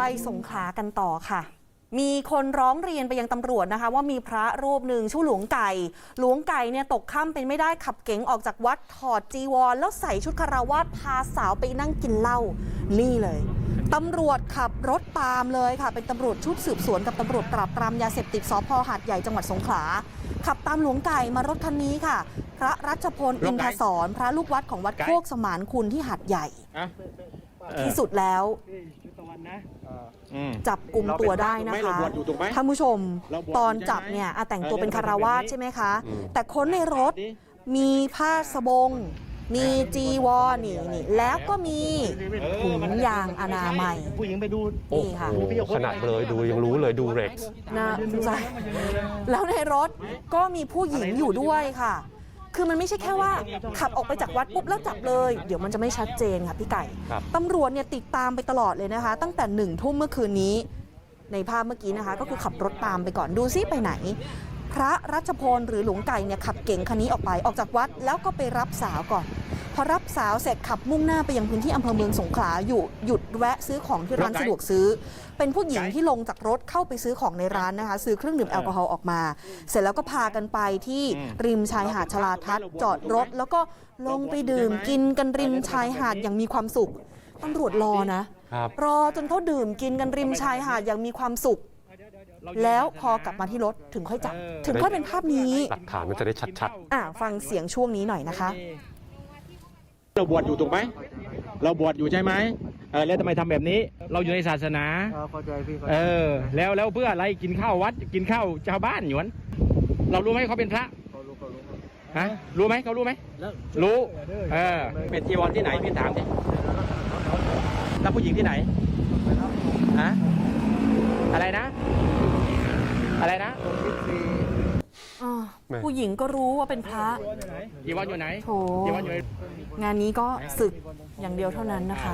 ไปสงขลากันต่อค่ะ มีคนร้องเรียนไปยังตำรวจนะคะ ว่ามีพระรูปหนึ่งชื่อหลวงไก่ หลวงไก่เนี่ยตกค่ำเป็นไม่ได้ขับเก๋งออกจากวัดถอดจีวร แล้วใส่ชุดคารวาสพาสาวไปนั่งกินเหล้านี่เลยตำรวจขับรถตามเลยค่ะ เป็นตำรวจชุดสืบสวนกับตำรวจปราบปรามยาเสพติดสพหาดใหญ่จังหวัดสงขลาขับตามหลวงไก่มารถคันนี้ค่ะ พระรัชพลอินทศรพระลูกวัดของวัดโคกสมานคุณที่หาดใหญ่อะที่สุดแล้วอืม จับกลุ่มตัวได้นะเราคะบวชอยู่ถูกไหมท่านผู้ชมเราบวชตอนอยู่ใช่ไหมจับเนี่ยอะแต่งตัวเป็นเออคารวาสแบบนี้ใช่ไหมคะอืมแต่ค้นในรถมีผ้าสบง มีจีวรนี่นี่แล้วก็มีถุงยางอนามัยผู้หญิงไปดูนี่ค่ะโอ้โหขนาดเลยดูยังรู้เลยดูเร็กนะใจแล้วในรถก็มีผู้หญิงอยู่ด้วยค่ะ คือมันไม่ใช่แค่ว่าขับออกไปจากวัดปุ๊บแล้วจับเลย เดี๋ยวมันจะไม่ชัดเจนค่ะพี่ไก่ครับตำรวจเนี่ยติดตามไปตลอดเลยนะคะ ตั้งแต่หนึ่งทุ่มเมื่อคืนนี้ ในภาพเมื่อกี้นะคะ ก็คือขับรถตามไปก่อนดูซิไปไหน พระรัชพลหรือหลวงไก่เนี่ยขับเก่งคันนี้ออกไปออกจากวัดแล้วก็ไปรับสาวก่อน พอรับสาวเสร็จขับมุ่งหน้าไปยังพื้นที่อำเภอเมืองสงขลาอยู่หยุดแวะซื้อของที่ร้านสะดวกซื้อ เป็นผู้หญิงที่ลงจากรถเข้าไปซื้อของในร้านนะคะ ซื้อเครื่องดื่มแอลกอฮอล์ออกมา เสร็จแล้วก็พากันไปที่ริมชายหาดชลาทัศน์จอดรถ แล้วก็ลงไปดื่มกินกันริมชายหาดอย่างมีความสุขตำรวจรอนะครับรอจนเขาดื่มกินกันริมชายหาดอย่างมีความสุขแล้วพอกลับมาที่รถถึงค่อยจับ ถึงค่อยเป็นภาพนี้ หลักฐานมันจะได้ชัดอะฟังเสียงช่วงนี้หน่อยนะคะ เราบวชอยู่ถูกไหมเราบวชอยู่ใช่ไหมเออแล้วทำไมทำแบบนี้ เราอยู่ในศาสนาเข้าใจพี่เข้าเอใจอแล้วแล้วเพื่ออะไรกินข้าววัด กินข้าวชาวบ้านหยวนเรารู้ไหมเขาเป็นพระเขารู้เขารู้ฮะรู้ไหมเขารู้ไหมรู้เออเป็นจีวรที่ไหนพี่ถามดิแล้วผู้หญิงที่ไหนฮะ อะไรนะ อะไรนะ อ่า ผู้หญิงก็รู้ว่าเป็นพระจีวรอยู่ไหนโถจีวรอยู่ในงานนี้ก็ศึกอย่างเดียวเท่านั้นนะคะ